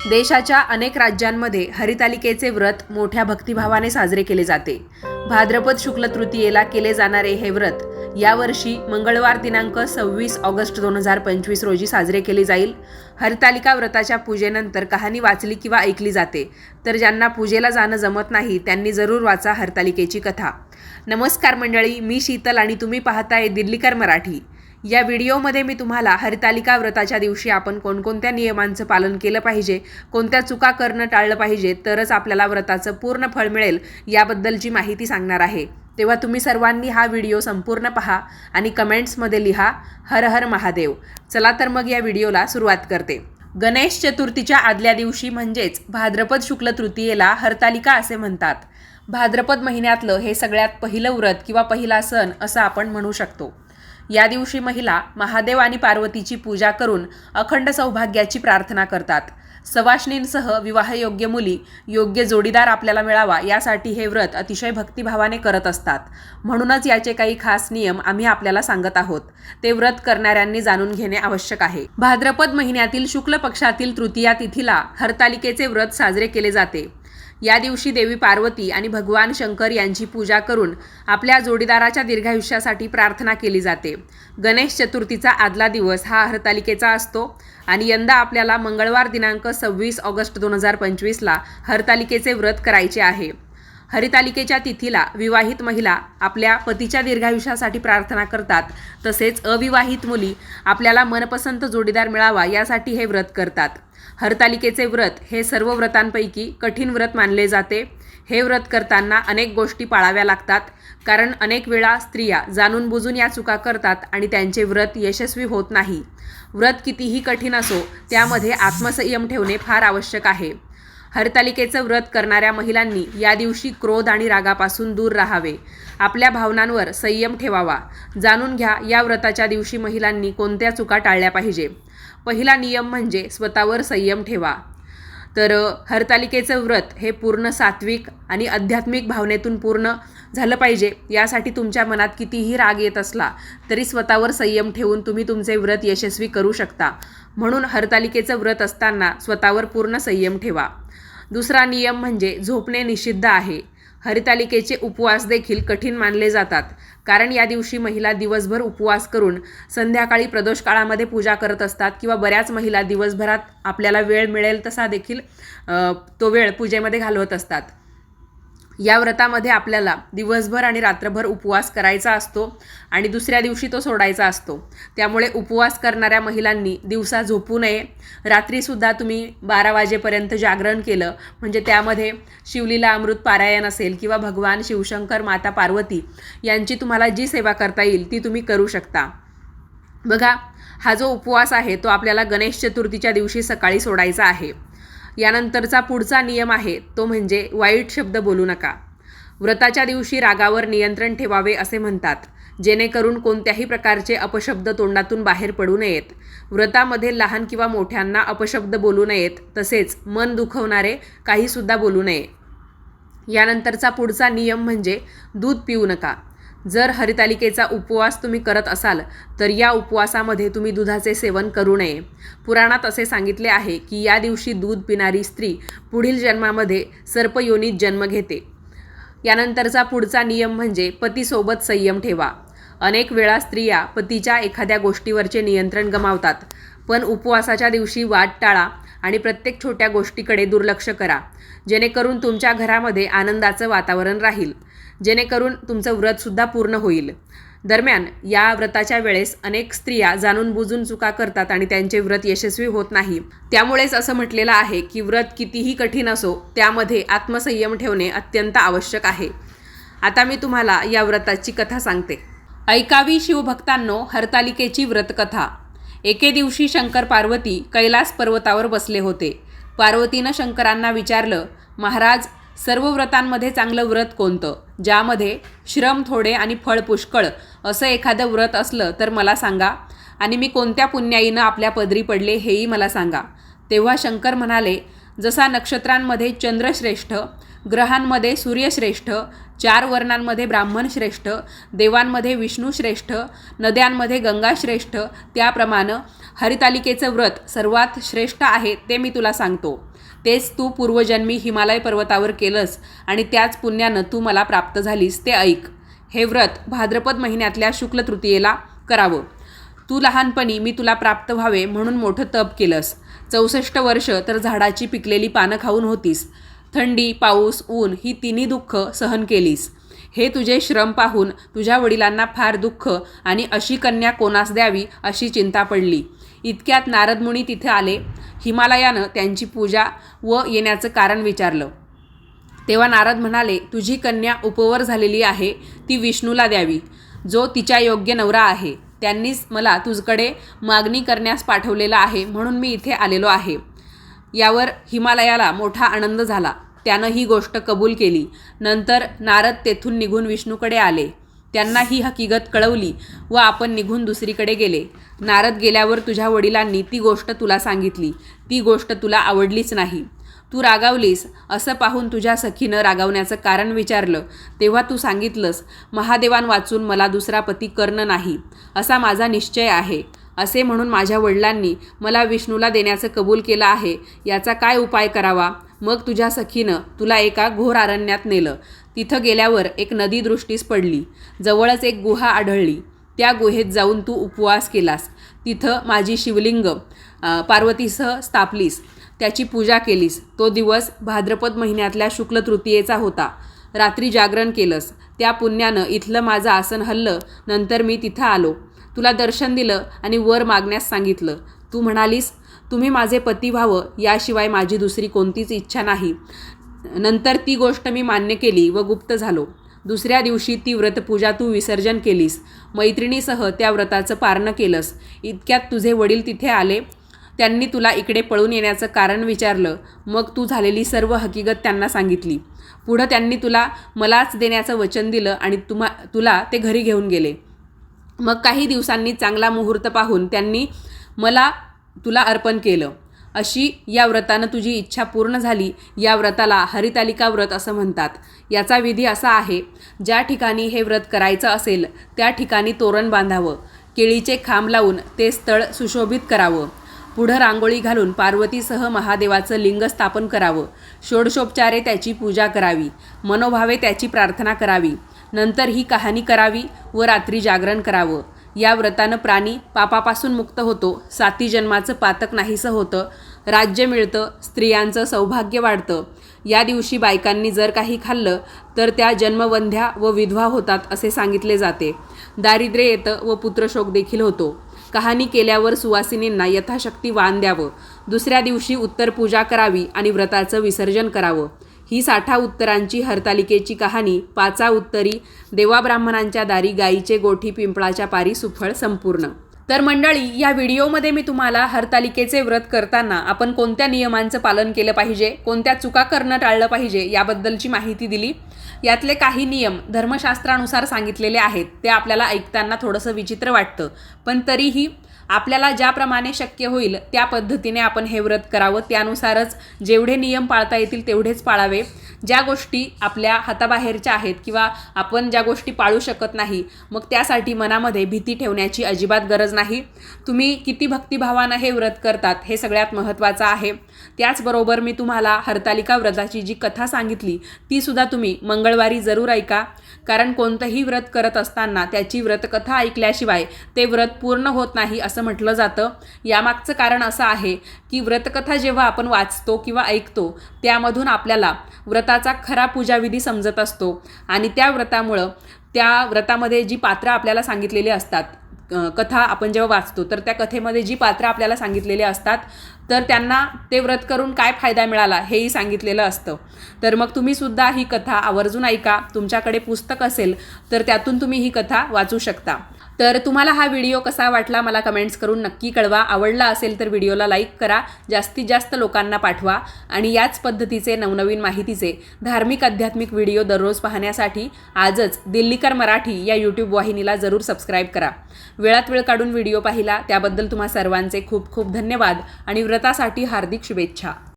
देशाच्या अनेक राज्यांमध्ये हरितालिकेचे व्रत मोठ्या भक्तिभावाने साजरे केले जाते. भाद्रपद शुक्ल तृतीयेला केले जाणारे हे व्रत यावर्षी मंगळवार दिनांक सव्वीस ऑगस्ट दोन हजार पंचवीस रोजी साजरे केले जाईल. हरितालिका व्रताच्या पूजेनंतर कहाणी वाचली किंवा ऐकली जाते तर ज्यांना पूजेला जाणं जमत नाही त्यांनी जरूर वाचा हरतालिकेची कथा. नमस्कार मंडळी मी शीतल आणि तुम्ही पाहताय दिल्लीकर मराठी. या व्हिडिओमध्ये मी तुम्हाला हरितालिका व्रताच्या दिवशी आपण कोणकोणत्या नियमांचं पालन केलं पाहिजे कोणत्या चुका करणं टाळलं पाहिजे तरच आपल्याला व्रताचं पूर्ण फळ मिळेल याबद्दलची माहिती सांगणार आहे. तेव्हा तुम्ही सर्वांनी हा व्हिडिओ संपूर्ण पहा आणि कमेंट्समध्ये लिहा हर हर महादेव. चला तर मग या व्हिडिओला सुरुवात करते. गणेश चतुर्थीच्या आदल्या दिवशी म्हणजेच भाद्रपद शुक्ल तृतीयेला हरतालिका असे म्हणतात. भाद्रपद महिन्यातलं हे सगळ्यात पहिलं व्रत किंवा पहिला सण असं आपण म्हणू शकतो. या दिवशी महिला महादेव आणि पार्वतीची पूजा करून अखंड सौभाग्याची प्रार्थना करतात. सवाष्णींसह विवाहयोग्य मुली योग्य जोडीदार आपल्याला मिळावा यासाठी हे व्रत अतिशय भक्तिभावाने करत असतात. म्हणूनच याचे काही खास नियम आम्ही आपल्याला सांगत आहोत. ते व्रत करणाऱ्यांनी जाणून घेणे आवश्यक आहे. भाद्रपद महिन्यातील शुक्ल पक्षातील तृतीया तिथीला हरतालिकेचे व्रत साजरे केले जाते. या दिवशी देवी पार्वती आणि भगवान शंकर यांची पूजा करून आपल्या जोडीदाराच्या दीर्घायुष्यासाठी प्रार्थना केली जाते. गणेश चतुर्थीचा आदला दिवस हा हरतालिकेचा असतो आणि यंदा आपल्याला मंगळवार दिनांक सव्वीस ऑगस्ट दोन हजार पंचवीसला हरतालिकेचे व्रत करायचे आहे. हरितालिकेच्या तिथीला विवाहित महिला आपल्या पतीच्या दीर्घायुष्यासाठी प्रार्थना करतात. तसेच अविवाहित मुली आपल्याला मनपसंत जोडीदार मिळावा यासाठी हे व्रत करतात. हरतालिकेचे व्रत हे सर्व व्रतांपैकी कठीण व्रत मानले जाते. हे व्रत करताना अनेक गोष्टी पाळाव्या लागतात कारण अनेक वेळा स्त्रिया जाणून बुजून या चुका करतात आणि त्यांचे व्रत यशस्वी होत नाही. व्रत कितीही कठीण असो त्यामध्ये आत्मसंयम ठेवणे फार आवश्यक आहे. हरतालिकेचं व्रत करणाऱ्या महिलांनी या दिवशी क्रोध आणि रागापासून दूर राहावे. आपल्या भावनांवर संयम ठेवावा. जाणून घ्या या व्रताच्या दिवशी महिलांनी कोणत्या चुका टाळल्या पाहिजे. पहिला नियम म्हणजे स्वतःवर संयम ठेवा. तर हरतालिकेचं व्रत हे पूर्ण सात्विक आणि आध्यात्मिक भावनेतून पूर्ण झालं पाहिजे. यासाठी तुमच्या मनात कितीही राग येत असला तरी स्वतःवर संयम ठेवून तुम्ही तुमचे व्रत यशस्वी करू शकता. म्हणून हरतालिकेचं व्रत असताना स्वतःवर पूर्ण संयम ठेवा. दुसरा नियम म्हणजे झोपणे निषिद्ध आहे. हरितालिकेचे उपवास देखील कठीण मानले जातात. कारण या दिवशी महिला दिवसभर उपवास करून संध्याकाळी प्रदोष काळामध्ये पूजा करत असतात किंवा बऱ्याच महिला दिवसभरात आपल्याला वेळ मिळेल तसा देखील तो वेळ पूजेमध्ये घालवत असतात. या व्रतामध्ये आपल्याला दिवसभर आणि रात्रभर उपवास करायचा असतो आणि दुसऱ्या दिवशी तो सोडायचा असतो. त्यामुळे उपवास करणाऱ्या महिलांनी दिवसा झोपू नये. रात्रीसुद्धा तुम्ही बारा वाजेपर्यंत जागरण केलं म्हणजे त्यामध्ये शिवलीला अमृत पारायण असेल किंवा भगवान शिवशंकर माता पार्वती यांची तुम्हाला जी सेवा करता येईल ती तुम्ही करू शकता. बघा हा जो उपवास आहे तो आपल्याला गणेश चतुर्थीच्या दिवशी सकाळी सोडायचा आहे. यानंतरचा पुढचा नियम आहे तो म्हणजे वाईट शब्द बोलू नका. व्रताच्या दिवशी रागावर नियंत्रण ठेवावे असे म्हणतात जेणेकरून कोणत्याही प्रकारचे अपशब्द तोंडातून बाहेर पडू नयेत. व्रतामध्ये लहान किंवा मोठ्यांना अपशब्द बोलू नयेत तसेच मन दुखवणारे काहीसुद्धा बोलू नये. यानंतरचा पुढचा नियम म्हणजे दूध पिऊ नका. जर हरितालिकेचा उपवास तुम्ही करत असाल तर या उपवासामध्ये तुम्ही दुधाचे सेवन करू नये. पुराणात असे सांगितले आहे की या दिवशी दूध पिणारी स्त्री पुढील जन्मामध्ये सर्पयोनीत जन्म घेते. यानंतरचा पुढचा नियम म्हणजे पतीसोबत संयम ठेवा. अनेक वेळा स्त्रिया पतीच्या एखाद्या गोष्टीवरचे नियंत्रण गमावतात पण उपवासाच्या दिवशी वाट टाळा आणि प्रत्येक छोट्या गोष्टीकडे दुर्लक्ष करा जेणेकरून तुमच्या घरामध्ये आनंदाचं वातावरण राहील. जेणेकरून तुमचं व्रतसुद्धा पूर्ण होईल. दरम्यान या व्रताच्या वेळेस अनेक स्त्रिया जाणून बुजून चुका करतात आणि त्यांचे व्रत यशस्वी होत नाही. त्यामुळेच असं म्हटलेलं आहे की व्रत कितीही कठीण असो त्यामध्ये आत्मसंयम ठेवणे अत्यंत आवश्यक आहे. आता मी तुम्हाला या व्रताची कथा सांगते. ऐकावी शिवभक्तांनो हरतालिकेची व्रतकथा. एके दिवशी शंकर पार्वती कैलास पर्वतावर बसले होते. पार्वतीनं शंकरांना विचारलं महाराज सर्व व्रतांमध्ये चांगलं व्रत कोणतं? ज्यामध्ये श्रम थोडे आणि फळ पुष्कळ असं एखादं व्रत असलं तर मला सांगा. आणि मी कोणत्या पुण्याईनं आपल्या पदरी पडले हेही मला सांगा. तेव्हा शंकर म्हणाले जसा नक्षत्रांमध्ये चंद्रश्रेष्ठ ग्रहांमध्ये सूर्यश्रेष्ठ चार वर्णांमध्ये ब्राह्मण श्रेष्ठ देवांमध्ये विष्णू श्रेष्ठ नद्यांमध्ये गंगा श्रेष्ठ त्याप्रमाणे हरितालिकेचं व्रत सर्वात श्रेष्ठ आहे ते मी तुला सांगतो. तेच तू पूर्वजन्मी हिमालय पर्वतावर केलंस आणि त्याच पुण्यानं तू मला प्राप्त झालीस ते ऐक. हे व्रत भाद्रपद महिन्यातल्या शुक्ल तृतीयेला करावं. तू लहानपणी मी तुला प्राप्त व्हावे म्हणून मोठं तप केलंस. चौसष्ट वर्ष तर झाडाची पिकलेली पानं खाऊन होतीस. थंडी पाऊस ऊन ही तिन्ही दुःख सहन केलीस. हे तुझे श्रम पाहून तुझ्या वडिलांना फार दुःख आणि अशी कन्या कोणास द्यावी अशी चिंता पडली. इतक्यात नारदमुनी तिथे आले. हिमालयानं त्यांची पूजा व येण्याचं कारण विचारलं. तेव्हा नारद म्हणाले तुझी कन्या उपवर झालेली आहे ती विष्णूला द्यावी. जो तिच्या योग्य नवरा आहे त्यांनीच मला तुझकडे मागणी करण्यास पाठवलेला आहे म्हणून मी इथे आलेलो आहे. यावर हिमालयाला मोठा आनंद झाला. त्यानं ही गोष्ट कबूल केली. नंतर नारद तेथून निघून विष्णूकडे आले. त्यांना ही हकीकत कळवली व आपण निघून दुसरीकडे गेले. नारद गेल्यावर तुझ्या वडिलांनी ती गोष्ट तुला सांगितली. ती गोष्ट तुला आवडलीच नाही. तू रागावलीस असं पाहून तुझ्या सखीनं रागावण्याचं कारण विचारलं. तेव्हा तू सांगितलंस महादेवान वाचून मला दुसरा पती करणं नाही. असा माझा निश्चय आहे. असे म्हणून माझ्या वडिलांनी मला विष्णूला देण्याचं कबूल केलं आहे. याचा काय उपाय करावा? मग तुझ्या सखीनं तुला एका घोर अरण्यात नेलं. तिथं गेल्यावर एक नदी दृष्टीस पडली. जवळच एक गुहा आढळली. त्या गुहेत जाऊन तू उपवास केलास. तिथं माझी शिवलिंग पार्वतीसह स्थापलीस. त्याची पूजा केलीस. तो दिवस भाद्रपद महिन्यातल्या शुक्ल तृतीयेचा होता. रात्री जागरण केलंस. त्या पुण्यानं इथलं माझं आसन हल्लं. नंतर मी तिथं आलो. तुला दर्शन दिलं आणि वर मागण्यास सांगितलं. तू म्हणालीस तुम्ही माझे पती व्हावं याशिवाय माझी दुसरी कोणतीच इच्छा नाही. नंतर ती गोष्ट मी मान्य केली व गुप्त झालो. दुसऱ्या दिवशी ती व्रतपूजा तू विसर्जन केलीस. मैत्रिणीसह त्या व्रताचं पारणं केलंस. इतक्यात तुझे वडील तिथे आले. त्यांनी तुला इकडे पळून येण्याचं कारण विचारलं. मग तू झालेली सर्व हकीकत त्यांना सांगितली. पुढं त्यांनी तुला मलाच देण्याचं वचन दिलं आणि तुमा तुला ते घरी घेऊन गेले. मग काही दिवसांनी चांगला मुहूर्त पाहून त्यांनी मला तुला अर्पण केलं. अशी या व्रतानं तुझी इच्छा पूर्ण झाली. या व्रताला हरितालिका व्रत असं म्हणतात. याचा विधी असा आहे ज्या ठिकाणी हे व्रत करायचं असेल त्या ठिकाणी तोरण बांधावं. केळीचे खांब लावून ते स्थळ सुशोभित करावं. पुढं रांगोळी घालून पार्वतीसह महादेवाचं लिंग स्थापन करावं. षोडशोपचारे त्याची पूजा करावी. मनोभावे त्याची प्रार्थना करावी. नंतर ही कहाणी करावी व रात्री जागरण करावं. या व्रतानं प्राणी पापापासून मुक्त होतो. साती जन्माचं पातक नाहीसं होतं. राज्य मिळतं. स्त्रियांचं सौभाग्य वाढतं. या दिवशी बायकांनी जर काही खाल्लं तर त्या जन्मवंध्या व विधवा होतात असे सांगितले जाते. दारिद्र्य येतं व पुत्रशोक देखील होतो. कहाणी केल्यावर सुवासिनींना यथाशक्ती वाण द्यावं. दुसऱ्या दिवशी उत्तर पूजा करावी आणि व्रताचं विसर्जन करावं. ही साठा उत्तरांची हरतालिकेची कहाणी पाचा उत्तरी देवाब्राह्मणांच्या दारी गायीचे गोठी पिंपळाच्या पारी सुफळ संपूर्ण. तर मंडळी या व्हिडिओमध्ये मी तुम्हाला हरतालिकेचे व्रत करताना आपण कोणत्या नियमांचं पालन केलं पाहिजे कोणत्या चुका करणं टाळलं पाहिजे याबद्दलची माहिती दिली. यातले काही नियम धर्मशास्त्रानुसार सांगितलेले आहेत ते आपल्याला ऐकताना थोडंसं विचित्र वाटतं. पण तरीही आपल्याला ज्याप्रमाणे शक्य होईल त्या पद्धतीने आपण हे व्रत करावं. त्यानुसारच जेवढे नियम पाळता येतील तेवढेच पाळावे. ज्या गोष्टी आपल्या हाताबाहेरच्या आहेत किंवा आपण ज्या गोष्टी पाळू शकत नाही मग त्यासाठी मनामध्ये भीती ठेवण्याची अजिबात गरज नाही. तुम्ही किती भक्तिभावानं हे व्रत करतात हे सगळ्यात महत्त्वाचं आहे. त्याचबरोबर मी तुम्हाला हरतालिका व्रताची जी कथा सांगितली तीसुद्धा तुम्ही मंगळवारी जरूर ऐका. कारण कोणतंही व्रत करत असताना त्याची व्रतकथा ऐकल्याशिवाय ते व्रत पूर्ण होत नाही असं म्हटलं जातं. यामागचं कारण असं आहे की व्रतकथा जेव्हा आपण वाचतो किंवा ऐकतो त्यामधून आपल्याला व्रताचा खरा पूजाविधी समजत असतो आणि त्या व्रतामुळं त्या व्रतामध्ये जी पात्रं आपल्याला सांगितलेली असतात कथा आपण जेव्हा वाचतो तर त्या कथेमध्ये जी पात्रं आपल्याला सांगितलेली असतात तर त्यांना ते व्रत करून काय फायदा मिळाला हेही सांगितलेलं असतं. तर मग तुम्ही सुद्धा ही कथा आवर्जून ऐका तुमच्याकडे पुस्तक असेल तर त्यातून तुम्ही ही कथा वाचू शकता. तर तुम्हाला हा व्हिडिओ कसा वाटला मला कमेंट्स करून नक्की कळवा. आवडला असेल तर व्हिडिओला लाईक करा. जास्तीत जास्त लोकांना पाठवा. आणि याच पद्धतीचे नवनवीन माहितीचे धार्मिक आध्यात्मिक व्हिडिओ दररोज पाहण्यासाठी आजच दिल्लीकर मराठी या यूट्यूब वाहिनीला जरूर सबस्क्राईब करा. वेळात वेळ काढून व्हिडिओ पाहिला त्याबद्दल तुम्हा सर्वांचे खूप खूप धन्यवाद आणि व्रतासाठी हार्दिक शुभेच्छा.